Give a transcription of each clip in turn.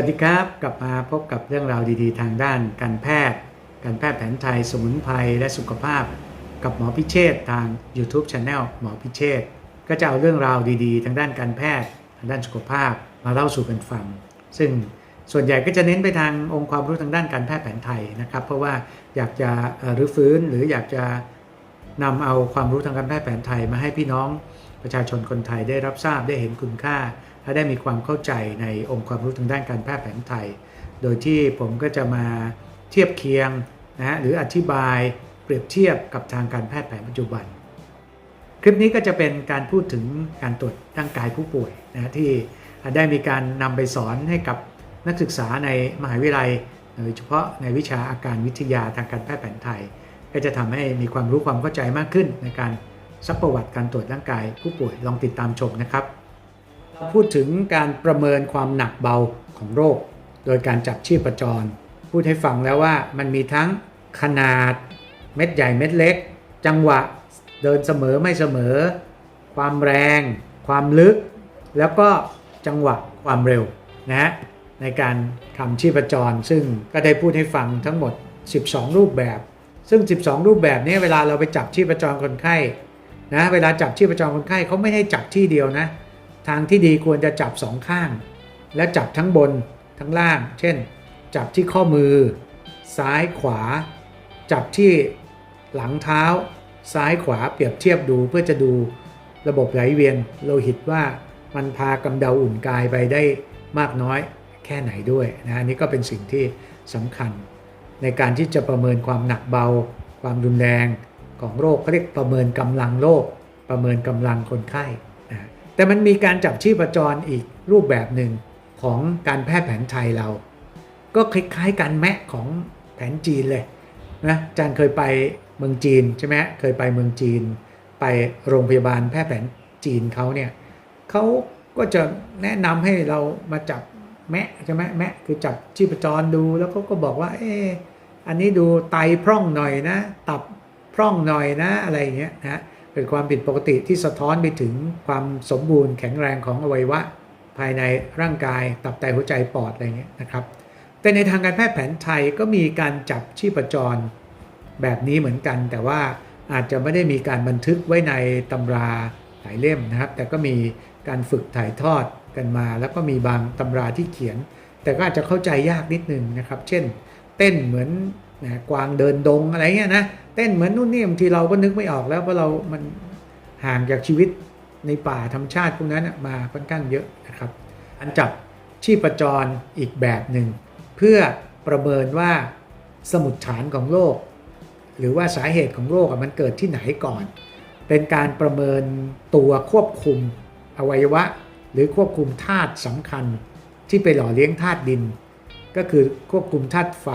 วัสดีครับกลับมาพบกับเรื่องราวดีๆ ทางด้านการแพทย์ การแพทย์แผนไทยสมุนไพรและสุขภาพ กับหมอพิเชษทาง YouTube Channel หมอพิเชษก็จะเอาเรื่องราวดีๆ ทางด้านการแพทย์ ทางด้านสุขภาพมาเล่าสู่กันฟัง ซึ่งส่วนใหญ่ก็จะเน้นไปทางองค์ความรู้ทางด้านการแพทย์แผนไทยนะครับ เพราะว่าอยากจะรื้อฟื้นหรืออยากจะ นำเอาความรู้ทางการแพทย์แผนไทยมาให้พี่น้องประชาชนคนไทยได้รับทราบได้เห็นคุณค่า และได้มีความเข้าใจในองค์ความรู้ทางด้านการแพทย์แผนไทย โดยที่ผมก็จะมาเทียบเคียงนะฮะหรืออธิบายเปรียบเทียบกับทางการแพทย์แผนปัจจุบัน คลิปนี้ก็จะเป็นการพูดถึงการตรวจร่างกายผู้ป่วยนะฮะที่ได้มีการนำไปสอนให้กับนักศึกษาในมหาวิทยาลัยโดยเฉพาะในวิชาอาการวิทยาทางการแพทย์แผนไทย ก็จะทำให้มีความรู้ความเข้าใจมากขึ้น ในการซักประวัติการตรวจร่างกาย ผู้ป่วยลองติดตามชมนะครับ พูดถึงการประเมินความหนักเบาของโรค โดยการจับชีพจร พูดให้ฟังแล้วว่ามันมีทั้งขนาด เม็ดใหญ่เม็ดเล็ก จังหวะเดินเสมอไม่เสมอ ความแรง ความลึก แล้วก็จังหวะความเร็วนะฮะในการทำชีพจร ซึ่งก็ได้พูดให้ฟังทั้งหมด 12 รูปแบบ ซึ่ง 12 รูปแบบนี้เวลาเราไปจับชีพจรคนไข้นะเวลาจับชีพจรคนไข้เขาไม่ให้จับที่เดียวนะ ทางที่ดีควรจะจับสองข้าง และจับทั้งบนทั้งล่าง เช่น จับที่ข้อมือ ซ้ายขวา จับที่หลังเท้า ซ้ายขวาเปรียบเทียบดูเพื่อจะดูระบบไหลเวียนโลหิตว่ามันพากำเดาอุ่นกายไปได้มากน้อยแค่ไหนด้วยนะอันนี้ก็เป็นสิ่งที่สำคัญ ในการที่จะประเมินความหนักเบา ความรุนแรงของโรคเขาเรียกประเมินกำลังโรคประเมินกำลังคนไข้นะแต่มันมีการจับชีพจรอีกรูปแบบหนึ่งของการแพทย์แผนไทยเรา ก็คล้ายๆกันแมะของแผนจีนเลยนะอาจารย์เคยไปเมืองจีนใช่ไหมเคยไปเมืองจีน ไปโรงพยาบาลแพทย์แผนจีนเขาเนี่ยเขาก็จะแนะนำให้เรามาจับแมะใช่ไหมแมะคือจับชีพจรดูแล้วเขาก็บอกว่า เอ๊ อันนี้ดูไตพร่องหน่อยนะ ตับพร่องหน่อยนะอะไรอย่างเงี้ยนะเป็นความผิดปกติที่สะท้อนไปถึงความสมบูรณ์แข็งแรงของอวัยวะ ภายในร่างกาย ตับไตหัวใจปอดอะไรเงี้ยนะครับ แต่ในทางการแพทย์แผนไทยก็มีการจับชีพจรแบบนี้เหมือนกัน แต่ว่าอาจจะไม่ได้มีการบันทึกไว้ในตำราหลายเล่มนะครับ แต่ก็มีการฝึกถ่ายทอดกันมา แล้วก็มีบางตำราที่เขียน แต่ก็อาจจะเข้าใจยากนิดนึงนะครับ เช่น เต้นเหมือนนะกวางเดินดงอะไรเงี้ยนะเต้นเหมือนนู่นนี่บางทีเราก็นึกไม่ออกแล้วเพราะเรามันห่างจากชีวิตในป่าธรรมชาติพวกนั้นมาค่อนข้างเยอะนะครับ อันจับชีพจรอีกแบบหนึ่งเพื่อประเมินว่าสมุดฐานของโรคหรือว่าสาเหตุของโรคมันเกิดที่ไหนก่อน เป็นการประเมินตัวควบคุมอวัยวะ หรือควบคุมธาตุสำคัญที่ไปหล่อเลี้ยงธาตุดิน ก็คือควบคุมธาตุไฟ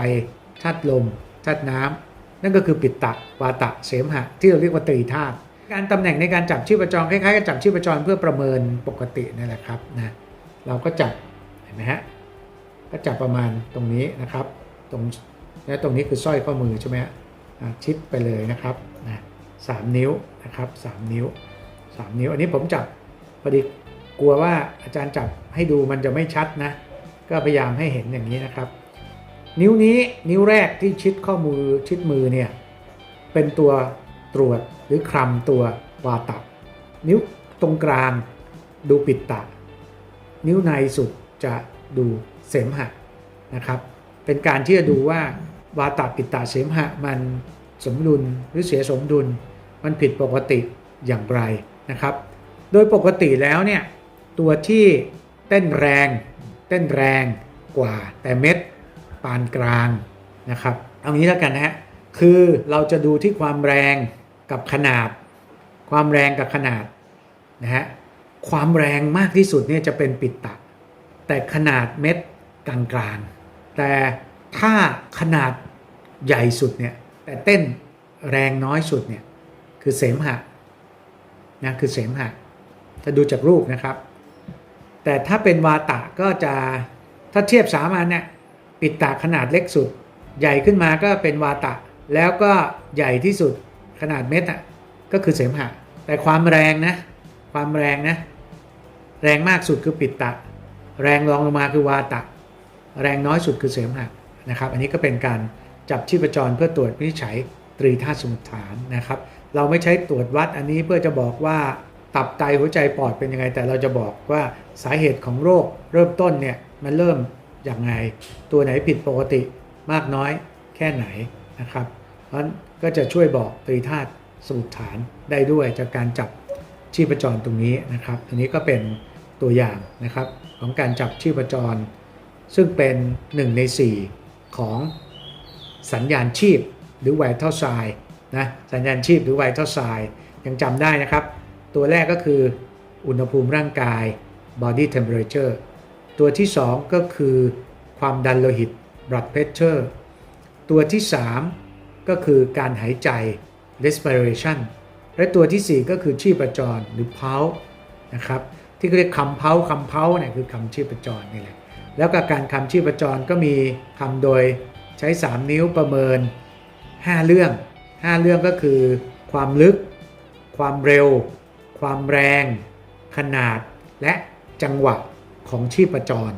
ธาตุลมธาตุน้ำนั่นก็คือปิตตะวาตะเสมหะ ที่เราเรียกว่าตรีธาตุการตำแหน่งในการจับชีพจรคล้ายๆกับจับชีพจรเพื่อประเมินปกตินั่นแหละครับนะเราก็จับเห็นไหมฮะก็จับประมาณตรงนี้นะครับ ตรงและตรงนี้คือสร้อยข้อมือใช่ไหมฮะชิดไปเลยนะครับนะสามนิ้วนะครับสามนิ้วสามนิ้ว อันนี้ผมจับพอดีกลัวว่าอาจารย์จับให้ดูมันจะไม่ชัดนะ ก็พยายามให้เห็นอย่างนี้นะครับ นิ้วนี้นิ้วแรกที่ชิดข้อมือชิดมือเนี่ยเป็นตัวตรวจหรือคลำตัววาตะนิ้วตรงกลางดูปิดตะ นิ้วในสุดจะดูเสมหะนะครับ เป็นการที่จะดูว่าวาตะปิดตะเสมหะมันสมดุลหรือเสียสมดุล มันผิดปกติอย่างไรนะครับ โดยปกติแล้วเนี่ยตัวที่เต้นแรง ต้นแรงกว่าแต่เม็ดปานกลางนะครับ เอางี้แล้วกันนะฮะคือเราจะดูที่ความแรงกับขนาด ความแรงกับขนาดนะฮะความแรงมากที่สุดเนี่ยจะเป็นปิดตะ แต่ขนาดเม็ดกลางๆแต่ถ้าขนาดใหญ่สุดเนี่ยแต่เต้นแรงน้อยสุดเนี่ยคือเสมหะนะคือเสมหะถ้าดูจากรูปนะครับ แต่ถ้าเป็นวาตะก็จะถ้าเทียบสามัญเนี่ยปิดตาขนาดเล็กสุด ใหญ่ขึ้นมาก็เป็นวาตะ แล้วก็ใหญ่ที่สุดขนาดเม็ดอะก็คือเสมหะ แต่ความแรงนะความแรงนะแรงมากสุดคือปิดตะ แรงรองลงมาคือวาตะ แรงน้อยสุดคือเสมหะนะครับ อันนี้ก็เป็นการจับชีพจรเพื่อตรวจวินิจฉัยตรีธาตุสมุทฐานนะครับ เราไม่ใช้ตรวจวัดอันนี้เพื่อจะบอกว่า ตับไตหัวใจปอดเป็นยังไง แต่เราจะบอกว่าสาเหตุของโรคเริ่มต้นเนี่ยมันเริ่มอย่างไง ตัวไหนผิดปกติมากน้อยแค่ไหนนะครับเพราะนั้นก็จะช่วยบอกตรีธาตุสมุทฐานได้ด้วยจากการจับชีพจรตรงนี้นะครับอันนี้ก็เป็นตัวอย่างนะครับของการจับชีพจร ซึ่งเป็น 1 ใน 4 ของสัญญาณชีพหรือไวท์เท่าไซนะสัญญาณชีพหรือไวท์เท่าไซยังจำได้นะครับ ตัวแรกก็คืออุณหภูมิร่างกาย body temperature ตัวที่ 2 ก็คือความดันโลหิต blood pressure ตัวที่ 3 ก็คือการหายใจ respiration และตัวทีสี่4 ก็คือชีพจรหรือ pulse นะครับที่เขาเรียกคำเพาคำเพาเนี่ยคือคำชีพจรนี่แหละแล้วก็การคำชีพจรก็มีคำโดยใช้ 3 นิ้วประเมิน 5 เรื่อง 5 เรื่องก็คือ ความลึก ความเร็ว ความแรง ขนาดและจังหวะของชีพจร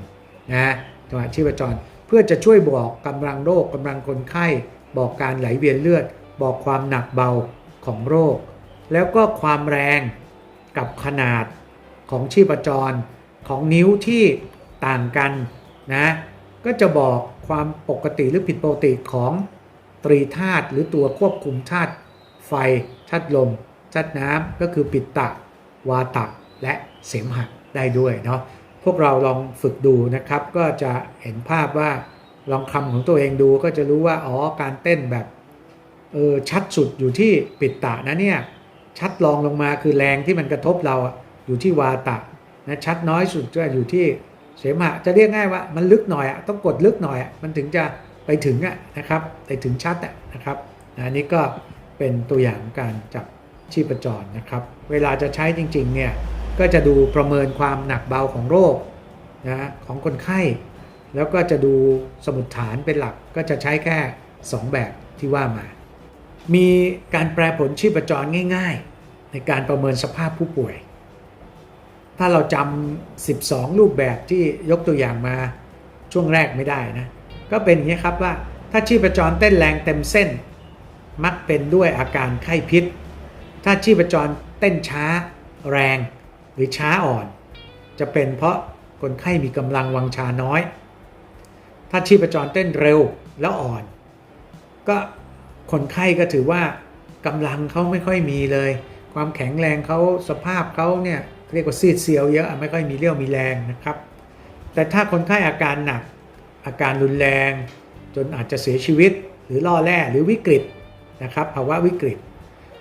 นะจังหวะชีพจร เพื่อจะช่วยบอกกำลังโรคกำลังคนไข้ บอกการไหลเวียนเลือด บอกความหนักเบาของโรค แล้วก็ความแรงกับขนาดของชีพจรของนิ้วที่ต่างกันนะก็จะบอกความปกติหรือผิดปกติของตรีธาตุหรือตัวควบคุมธาตุไฟธาตุลม ธาตุน้ำก็คือปิตตะ วาตะ และเสมหะได้ด้วยเนาะพวกเราลองฝึกดูนะครับ ก็จะเห็นภาพว่าลองคำของตัวเองดูก็จะรู้ว่าอ๋อการเต้นแบบเออชัดสุดอยู่ที่ปิตตะนะเนี่ยชัดรองลงมาคือแรงที่มันกระทบเราอยู่ที่วาตะนะชัดน้อยสุดก็อยู่ที่เสมหะจะเรียกง่ายว่ามันลึกหน่อยอะต้องกดลึกหน่อยอะมันถึงจะไปถึงอะนะครับไปถึงชัดอะนะครับอันนี้ก็เป็นตัวอย่างการจับ ชีพจรนะครับ เวลาจะใช้จริงๆเนี่ยก็จะดูประเมินความหนักเบาของโรคนะของคนไข้ แล้วก็จะดูสมุดฐานเป็นหลักก็จะใช้แค่ 2 แบบที่ว่ามา มีการแปลผลชีพจรง่ายๆ ในการประเมินสภาพผู้ป่วย ถ้าเราจำ12 รูปแบบที่ยกตัวอย่างมาช่วงแรกไม่ได้นะก็เป็นอย่างนี้ครับว่าถ้าชีพจรเต้นแรงเต็มเส้น มักเป็นด้วยอาการไข้พิษ ถ้าชีพจรเต้นช้าแรงหรือช้าอ่อน จะเป็นเพราะคนไข้มีกำลังวังชาน้อย ถ้าชีพจรเต้นเร็วแล้วอ่อน ก็คนไข้ก็ถือว่ากำลังเขาไม่ค่อยมีเลย ความแข็งแรงเขาสภาพเขาเนี่ยเรียกว่าซีดเซียวเยอะไม่ค่อยมีเรี่ยวมีแรงนะครับ แต่ถ้าคนไข้อาการหนัก อาการรุนแรง จนอาจจะเสียชีวิตหรือล่อแร่หรือวิกฤตนะครับภาวะวิกฤต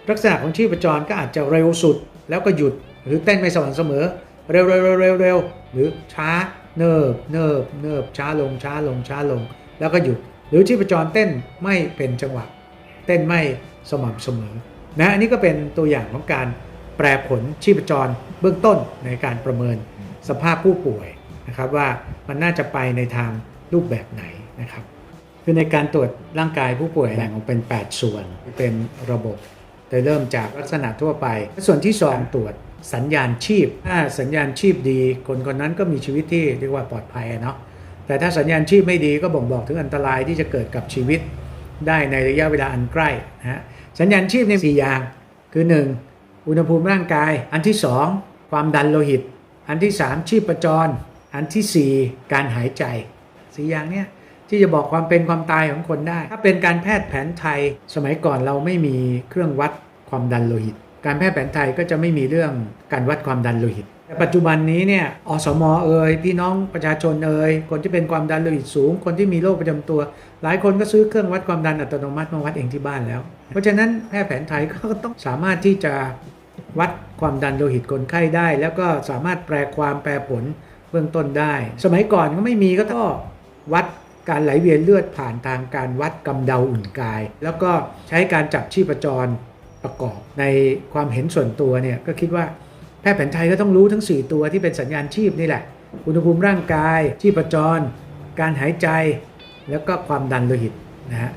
ลักษณะของชีพจรก็อาจจะเร็วสุดแล้วก็หยุด หรือเต้นไม่สม่ำเสมอ เร็วเร็วเร็วเร็วเร็วหรือช้าเนิบเนิบเนิบช้าลงช้าลงช้าลง แล้วก็หยุด หรือชีพจรเต้นไม่เป็นจังหวะ เต้นไม่สม่ำเสมอนะอันนี้ก็เป็นตัวอย่างของการแปรผลชีพจรเบื้องต้นในการประเมินสภาพผู้ป่วยนะครับว่ามันน่าจะไปในทางรูปแบบไหนนะครับ คือในการตรวจร่างกายผู้ป่วยแบ่งออกเป็น 8 ส่วนเป็นระบบ ดยเริ่มจากลักษณะทั่วไป ส่วนที่ 2 ตรวจสัญญาณชีพ ถ้าสัญญาณชีพดี คนคนนั้นก็มีชีวิตที่เรียกว่าปลอดภัยเนาะ แต่ถ้าสัญญาณชีพไม่ดีก็บ่งบอกถึงอันตรายที่จะเกิดกับชีวิต ได้ในระยะเวลาอันใกล้นะฮะ สัญญาณชีพในสี่อย่าง คือ 1. อุณหภูมิร่างกาย อันที่ 2 ความดันโลหิต อันที่ 3 ชีพจร อันทีสี่ 4 การหายใจสี่อย่างเนี้ย ที่จะบอกความเป็นความตายของคนได้ ถ้าเป็นการแพทย์แผนไทย สมัยก่อนเราไม่มีเครื่องวัดความดันโลหิต การแพทย์แผนไทยก็จะไม่มีเรื่องการวัดความดันโลหิตแต่ปัจจุบันนี้เนี่ยอสมอเอ่ยพี่น้องประชาชนเอ่ยคนที่เป็นความดันโลหิตสูง คนที่มีโรคประจำตัว หลายคนก็ซื้อเครื่องวัดความดันอัตโนมัติมาวัดเองที่บ้านแล้ว เพราะฉะนั้นแพทย์แผนไทยก็ต้องสามารถที่จะวัดความดันโลหิตคนไข้ได้ แล้วก็สามารถแปลความแปลผลเบื้องต้นได้ สมัยก่อนก็ไม่มีก็ต้องวัด การไหลเวียนเลือดผ่านทางการวัดกำเดาอุ่นกาย แล้วก็ใช้การจับชีพจรประกอบ ในความเห็นส่วนตัวเนี่ยก็คิดว่าแพทย์แผนไทยก็ต้องรู้ทั้ง 4 ตัวที่เป็นสัญญาณชีพนี่แหละ อุณหภูมิร่างกาย ชีพจร การหายใจ แล้วก็ความดันโลหิตนะฮะ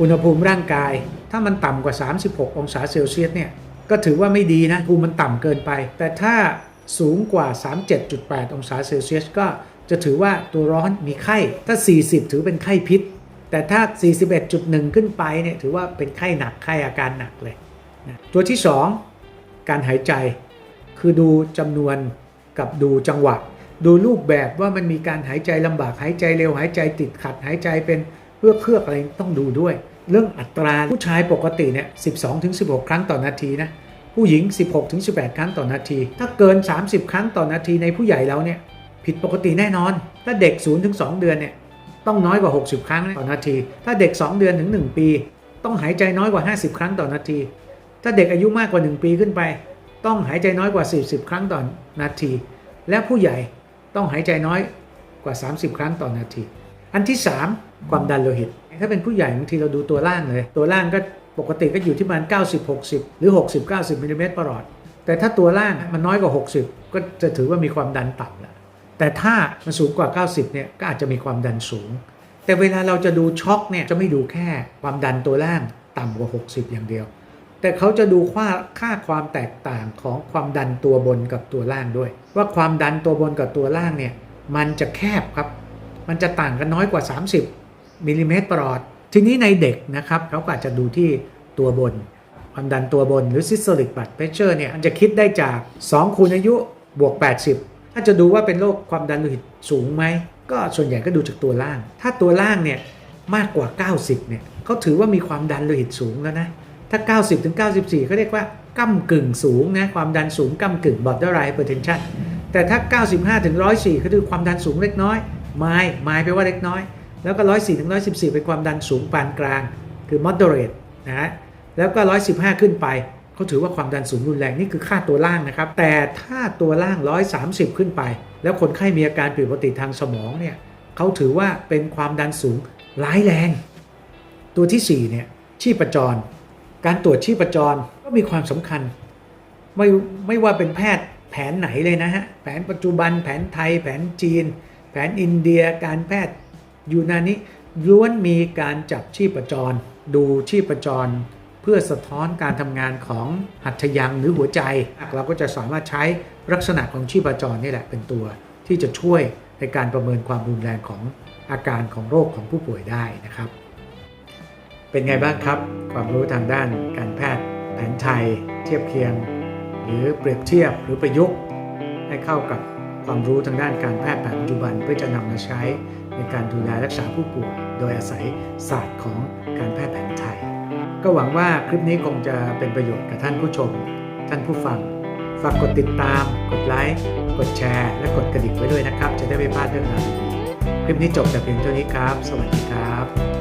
อุณหภูมิร่างกาย ถ้ามันต่ำกว่า 36 องศาเซลเซียสเนี่ยก็ถือว่าไม่ดีนะภูมิมันต่ำเกินไป แต่ถ้าสูงกว่า 37.8 องศาเซลเซียสก็ จะถือว่าตัวร้อนมีไข้ ถ้า 40 ถือเป็นไข้พิษ แต่ถ้า 41.1 ขึ้นไปเนี่ยถือว่าเป็นไข้หนักไข้อาการหนักเลยนะตัวที่ 2 การหายใจ คือดูจำนวนกับดูจังหวะ ดูรูปแบบว่ามันมีการหายใจลำบากหายใจเร็วหายใจติดขัดหายใจเป็นเพื่อเครือกอะไรต้องดูด้วย เรื่องอัตราผู้ชายปกติเนี่ย 12ถึง16 ครั้งต่อนาทีนะผู้หญิง 16ถึง18 ครั้งต่อนาที ถ้าเกิน 30 ครั้งต่อนาทีในผู้ใหญ่เราเนี่ย ผิดปกติแน่นอน ถ้าเด็ก0ถึง2เดือนเนี่ยต้องน้อยกว่า 60 ครั้งต่อนาที ถ้าเด็ก 2 เดือนถึง 1 ปี ต้องหายใจน้อยกว่า 50 ครั้งต่อนาที ถ้าเด็กอายุมากกว่า 1 ปีขึ้นไป ต้องหายใจน้อยกว่า 40 ครั้งต่อนาที และผู้ใหญ่ต้องหายใจน้อยกว่า 30 ครั้งต่อนาที อันที่ 3 ความดันโลหิต ถ้าเป็นผู้ใหญ่บางทีเราดูตัวล่างเลย ตัวล่างก็ปกติก็อยู่ที่ประมาณ90 60 หรือ 60 90มิลลิเมตรประหลอด แต่ถ้าตัวล่างมันน้อยกว่า 60 ก็จะถือว่ามีความดันต่ำแล้ว แต่ถ้ามันสูงกว่า 90เนี่ยก็อาจจะมีความดันสูง แต่เวลาเราจะดูช็อกเนี่ยจะไม่ดูแค่ความดันตัวล่างต่ำกว่า 60 อย่างเดียว แต่เขาจะดูค่าค่าความแตกต่างของความดันตัวบนกับตัวล่างด้วย ว่าความดันตัวบนกับตัวล่างเนี่ยมันจะแคบครับ มันจะต่างกันน้อยกว่า 30มิลลิเมตรประหลอด ทีนี้ในเด็กนะครับเขาก็อาจจะดูที่ตัวบน ความดันตัวบนหรือ systolic blood pressure เนี่ยมันจะคิดได้จาก 2 คูณอายุบวก 80 ถ้าจะดูว่าเป็นโรคความดันโลหิตสูงไหม ก็ส่วนใหญ่ก็ดูจากตัวล่าง ถ้าตัวล่างเนี่ยมากกว่า 90เนี่ยเขาถือว่ามีความดันโลหิตสูงแล้วนะ ถ้า 90ถึง94เขาเรียกว่าก้ากึ่งสูงนะความดันสูงก้ากึ่ง borderline hypertension แต่ถ้า 95ถึง104เขาคือความดันสูงเล็กน้อยไม้ไม้แปลว่าเล็กน้อย แล้วก็104ถึง114 เป็นความดันสูงปานกลาง คือ moderate นะฮะแล้วก็ 115 ขึ้นไป เขาถือว่าความดันสูงรุนแรงนี่คือค่าตัวล่างนะครับ แต่ถ้าตัวล่าง 130 ขึ้นไป แล้วคนไข้มีอาการผิดปกติทางสมองเนี่ยเขาถือว่าเป็นความดันสูงร้ายแรง ตัวที่4เนี่ยชีพจร การตรวจชีพจรก็มีความสำคัญ ไม่ไม่ว่าเป็นแพทย์แผนไหนเลยนะฮะแผนปัจจุบันแผนไทย แผนจีน แผนอินเดีย การแพทย์ยูนานิล้วนมีการจับชีพจร ดูชีพจร เพื่อสะท้อนการทำงานของหัตถยังหรือหัวใจ เราก็จะสามารถใช้ลักษณะของชีพจรนี่แหละเป็นตัวที่จะช่วยในการประเมินความรุนแรงของอาการของโรคของผู้ป่วยได้นะครับ เป็นไงบ้างครับ ความรู้ทางด้านการแพทย์ แผนไทย เทียบเคียง หรือเปรียบเทียบหรือประยุกต์ ให้เข้ากับความรู้ทางด้านการแพทย์แผนปัจจุบันเพื่อจะนำมาใช้ในการดูแลรักษาผู้ป่วย โดยอาศัยศาสตร์ของการแพทย์แผนไทย ก็หวังว่าคลิปนี้คงจะเป็นประโยชน์กับท่านผู้ชม ท่านผู้ฟัง ฝากกดติดตาม กดไลค์ กดแชร์ และกดกระดิ่งไว้ด้วยนะครับ จะได้ไม่พลาดเรื่องราวดีๆคลิปนี้จบแต่เพียงเท่านี้ครับ สวัสดีครับ